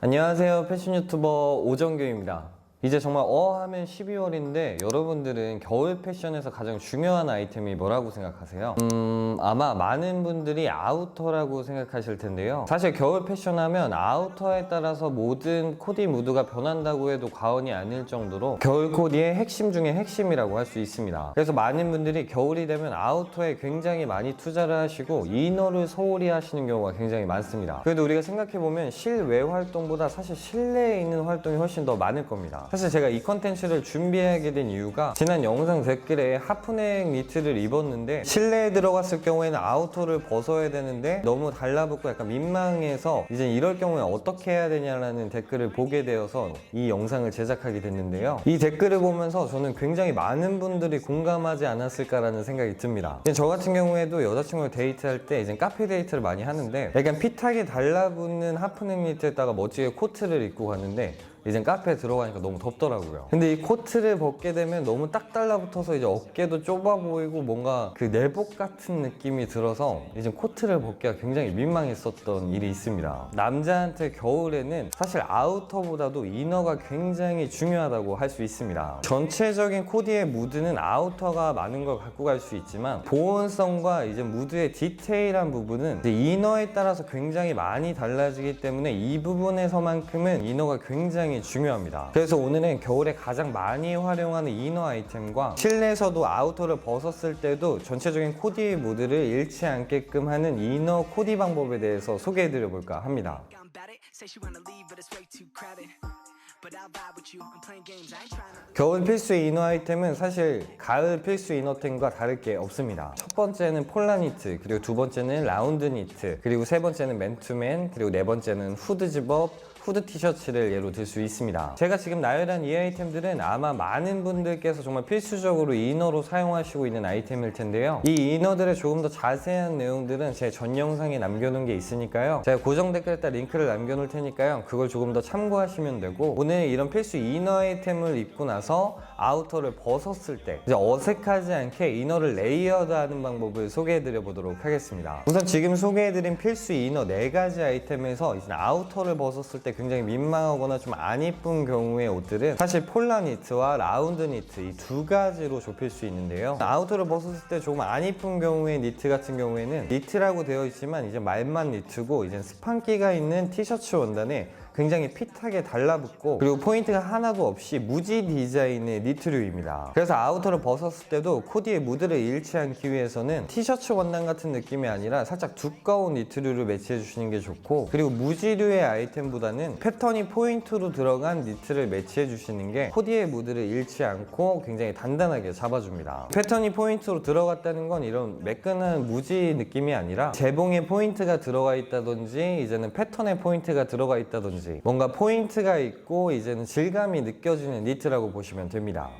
안녕하세요. 패션 유튜버 오정규입니다. 이제 정말 어 하면 12월인데 여러분들은 겨울 패션에서 가장 중요한 아이템이 뭐라고 생각하세요? 음, 아마 많은 분들이 아우터라고 생각하실 텐데요. 사실 겨울 패션 하면 아우터에 따라서 모든 코디 무드가 변한다고 해도 과언이 아닐 정도로 겨울 코디의 핵심 중에 핵심이라고 할 수 있습니다. 그래서 많은 분들이 겨울이 되면 아우터에 굉장히 많이 투자를 하시고 이너를 소홀히 하시는 경우가 굉장히 많습니다. 그래도 우리가 생각해보면 실외 활동보다 사실 실내에 있는 활동이 훨씬 더 많을 겁니다. 사실 제가 이 컨텐츠를 준비하게 된 이유가 지난 영상 댓글에 하프넥 니트를 입었는데 실내에 들어갔을 경우에는 아우터를 벗어야 되는데 너무 달라붙고 약간 민망해서 이제 이럴 경우에 어떻게 해야 되냐라는 댓글을 보게 되어서 이 영상을 제작하게 됐는데요. 이 댓글을 보면서 저는 굉장히 많은 분들이 공감하지 않았을까라는 생각이 듭니다. 저 같은 경우에도 여자친구랑 데이트할 때 이제 카페 데이트를 많이 하는데 약간 핏하게 달라붙는 하프넥 니트에다가 멋지게 코트를 입고 갔는데 이제 카페에 들어가니까 너무 덥더라고요. 근데 이 코트를 벗게 되면 너무 딱 달라붙어서 이제 어깨도 좁아 보이고 뭔가 그 내복 같은 느낌이 들어서 이제 코트를 벗기가 굉장히 민망했었던 일이 있습니다. 남자한테 겨울에는 사실 아우터보다도 이너가 굉장히 중요하다고 할 수 있습니다. 전체적인 코디의 무드는 아우터가 많은 걸 갖고 갈 수 있지만 보온성과 이제 무드의 디테일한 부분은 이너에 따라서 굉장히 많이 달라지기 때문에 이 부분에서만큼은 이너가 굉장히 중요합니다. 그래서 오늘은 겨울에 가장 많이 활용하는 이너 아이템과 실내에서도 아우터를 벗었을 때도 전체적인 코디의 무드를 잃지 않게끔 하는 이너 코디 방법에 대해서 소개해 드려 볼까 합니다. 겨울 필수 이너 아이템은 사실 가을 필수 이너템과 다를 게 없습니다. 첫 번째는 폴라 니트, 그리고 두 번째는 라운드 니트, 그리고 세 번째는 맨투맨, 그리고 네 번째는 후드 집업, 후드 티셔츠를 예로 들 수 있습니다. 제가 지금 나열한 이 아이템들은 아마 많은 분들께서 정말 필수적으로 이너로 사용하시고 있는 아이템일 텐데요. 이 이너들의 조금 더 자세한 내용들은 제 전 영상에 남겨놓은 게 있으니까요. 제가 고정 댓글에다 링크를 남겨놓을 테니까요. 그걸 조금 더 참고하시면 되고 오늘 이런 필수 이너 아이템을 입고 나서 아우터를 벗었을 때 이제 어색하지 않게 이너를 레이어드하는 방법을 소개해드려 보도록 하겠습니다. 우선 지금 소개해드린 필수 이너 네 가지 아이템에서 이제 아우터를 벗었을 때 굉장히 민망하거나 좀 안 이쁜 경우의 옷들은 사실 폴라 니트와 라운드 니트 이 두 가지로 좁힐 수 있는데요. 아우터를 벗었을 때 조금 안 이쁜 경우의 니트 같은 경우에는 니트라고 되어 있지만 이제 말만 니트고 이제 스판기가 있는 티셔츠 원단에 굉장히 핏하게 달라붙고 그리고 포인트가 하나도 없이 무지 디자인의 니트류입니다. 그래서 아우터를 벗었을 때도 코디의 무드를 잃지 않기 위해서는 티셔츠 원단 같은 느낌이 아니라 살짝 두꺼운 니트류를 매치해 주시는 게 좋고 그리고 무지류의 아이템보다는 패턴이 포인트로 들어간 니트를 매치해 주시는 게 코디의 무드를 잃지 않고 굉장히 단단하게 잡아줍니다. 패턴이 포인트로 들어갔다는 건 이런 매끈한 무지 느낌이 아니라 재봉에 포인트가 들어가 있다든지 이제는 패턴에 포인트가 들어가 있다든지 뭔가 포인트가 있고 이제는 질감이 느껴지는 니트라고 보시면 됩니다.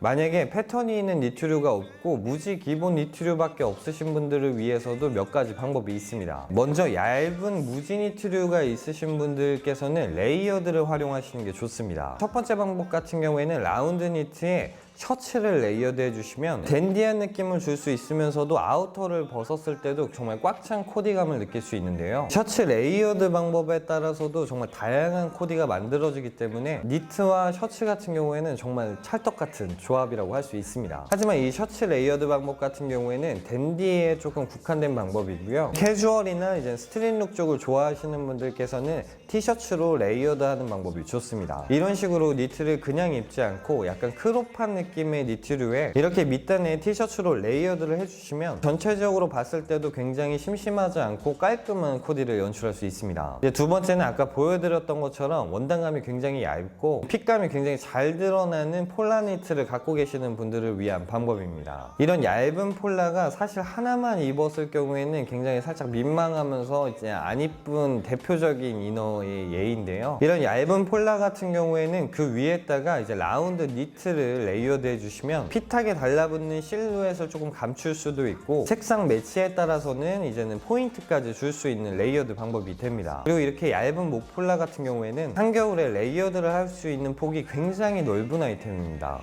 만약에 패턴이 있는 니트류가 없고 무지 기본 니트류밖에 없으신 분들을 위해서도 몇 가지 방법이 있습니다. 먼저 얇은 무지 니트류가 있으신 분들께서는 레이어드를 활용하시는 게 좋습니다. 첫 번째 방법 같은 경우에는 라운드 니트에 셔츠를 레이어드 해주시면 댄디한 느낌을 줄 수 있으면서도 아우터를 벗었을 때도 정말 꽉 찬 코디감을 느낄 수 있는데요. 셔츠 레이어드 방법에 따라서도 정말 다양한 코디가 만들어지기 때문에 니트와 셔츠 같은 경우에는 정말 찰떡 같은 조합이라고 할 수 있습니다. 하지만 이 셔츠 레이어드 방법 같은 경우에는 댄디에 조금 국한된 방법이고요. 캐주얼이나 이제 스트릿룩 쪽을 좋아하시는 분들께서는 티셔츠로 레이어드 하는 방법이 좋습니다. 이런 식으로 니트를 그냥 입지 않고 약간 크롭한 느낌 의 니트류에 이렇게 밑단에 티셔츠로 레이어드를 해주시면 전체적으로 봤을 때도 굉장히 심심하지 않고 깔끔한 코디를 연출할 수 있습니다. 두 번째는 아까 보여드렸던 것처럼 원단감이 굉장히 얇고 핏감이 굉장히 잘 드러나는 폴라 니트를 갖고 계시는 분들을 위한 방법입니다. 이런 얇은 폴라가 사실 하나만 입었을 경우에는 굉장히 살짝 민망하면서 이제 안 이쁜 대표적인 이너의 예인데요. 이런 얇은 폴라 같은 경우에는 그 위에다가 이제 라운드 니트를 레이어 드 해주시면 핏하게 달라붙는 실루엣을 조금 감출 수도 있고 색상 매치에 따라서는 이제는 포인트까지 줄 수 있는 레이어드 방법이 됩니다. 그리고 이렇게 얇은 목폴라 같은 경우에는 한겨울에 레이어드를 할 수 있는 폭이 굉장히 넓은 아이템입니다.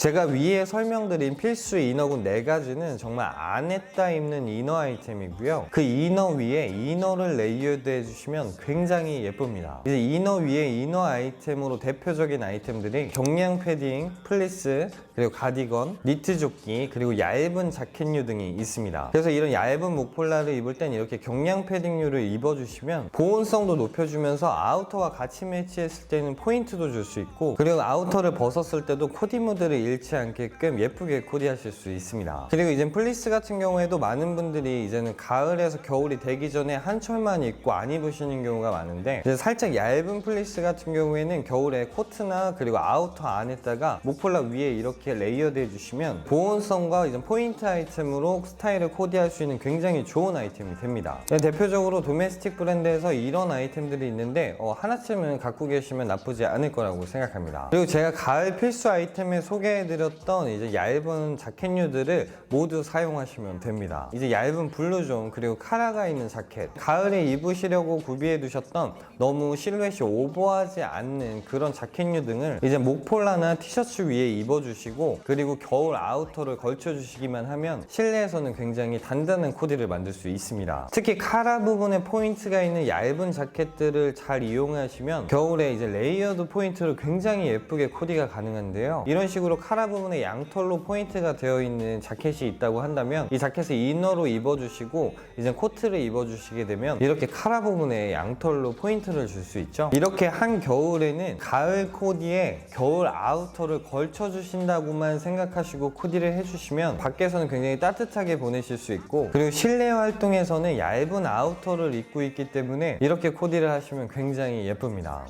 제가 위에 설명드린 필수 이너군 네 가지는 정말 안에다 입는 이너 아이템이고요. 그 이너 위에 이너를 레이어드 해주시면 굉장히 예쁩니다. 이제 이너 위에 이너 아이템으로 대표적인 아이템들이 경량 패딩, 플리스, 그리고 가디건, 니트 조끼, 그리고 얇은 자켓류 등이 있습니다. 그래서 이런 얇은 목폴라를 입을 땐 이렇게 경량 패딩류를 입어주시면 보온성도 높여주면서 아우터와 같이 매치했을 때는 포인트도 줄 수 있고 그리고 아우터를 벗었을 때도 코디 무드를 잃지 않게끔 예쁘게 코디하실 수 있습니다. 그리고 이제 플리스 같은 경우에도 많은 분들이 이제는 가을에서 겨울이 되기 전에 한철만 입고 안 입으시는 경우가 많은데 이제 살짝 얇은 플리스 같은 경우에는 겨울에 코트나 그리고 아우터 안에다가 목폴라 위에 이렇게 레이어드 해주시면 보온성과 이제 포인트 아이템으로 스타일을 코디할 수 있는 굉장히 좋은 아이템이 됩니다. 네, 대표적으로 도메스틱 브랜드에서 이런 아이템들이 있는데 어, 하나쯤은 갖고 계시면 나쁘지 않을 거라고 생각합니다. 그리고 제가 가을 필수 아이템에 소개해드렸던 이제 얇은 자켓류들을 모두 사용하시면 됩니다. 이제 얇은 블루존 그리고 카라가 있는 자켓 가을에 입으시려고 구비해 두셨던 너무 실루엣이 오버하지 않는 그런 자켓류 등을 이제 목폴라나 티셔츠 위에 입어주시고 그리고 겨울 아우터를 걸쳐주시기만 하면 실내에서는 굉장히 단단한 코디를 만들 수 있습니다. 특히 카라 부분에 포인트가 있는 얇은 자켓들을 잘 이용하시면 겨울에 이제 레이어드 포인트로 굉장히 예쁘게 코디가 가능한데요. 이런 식으로 카라 부분에 양털로 포인트가 되어 있는 자켓이 있다고 한다면 이 자켓을 이너로 입어주시고 이제 코트를 입어주시게 되면 이렇게 카라 부분에 양털로 포인트를 줄 수 있죠. 이렇게 한 겨울에는 가을 코디에 겨울 아우터를 걸쳐 주신다고만 생각하시고 코디를 해주시면 밖에서는 굉장히 따뜻하게 보내실 수 있고 그리고 실내 활동에서는 얇은 아우터를 입고 있기 때문에 이렇게 코디를 하시면 굉장히 예쁩니다.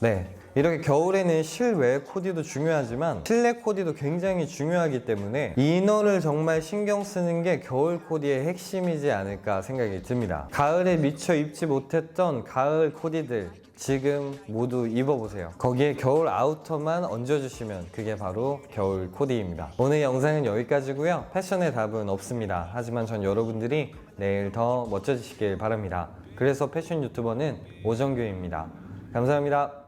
네. 이렇게 겨울에는 실외 코디도 중요하지만 실내 코디도 굉장히 중요하기 때문에 이너를 정말 신경 쓰는 게 겨울 코디의 핵심이지 않을까 생각이 듭니다. 가을에 미처 입지 못했던 가을 코디들 지금 모두 입어보세요. 거기에 겨울 아우터만 얹어주시면 그게 바로 겨울 코디입니다. 오늘 영상은 여기까지고요. 패션의 답은 없습니다. 하지만 전 여러분들이 내일 더 멋져지시길 바랍니다. 그래서 패션 유튜버는 오정규입니다. 감사합니다.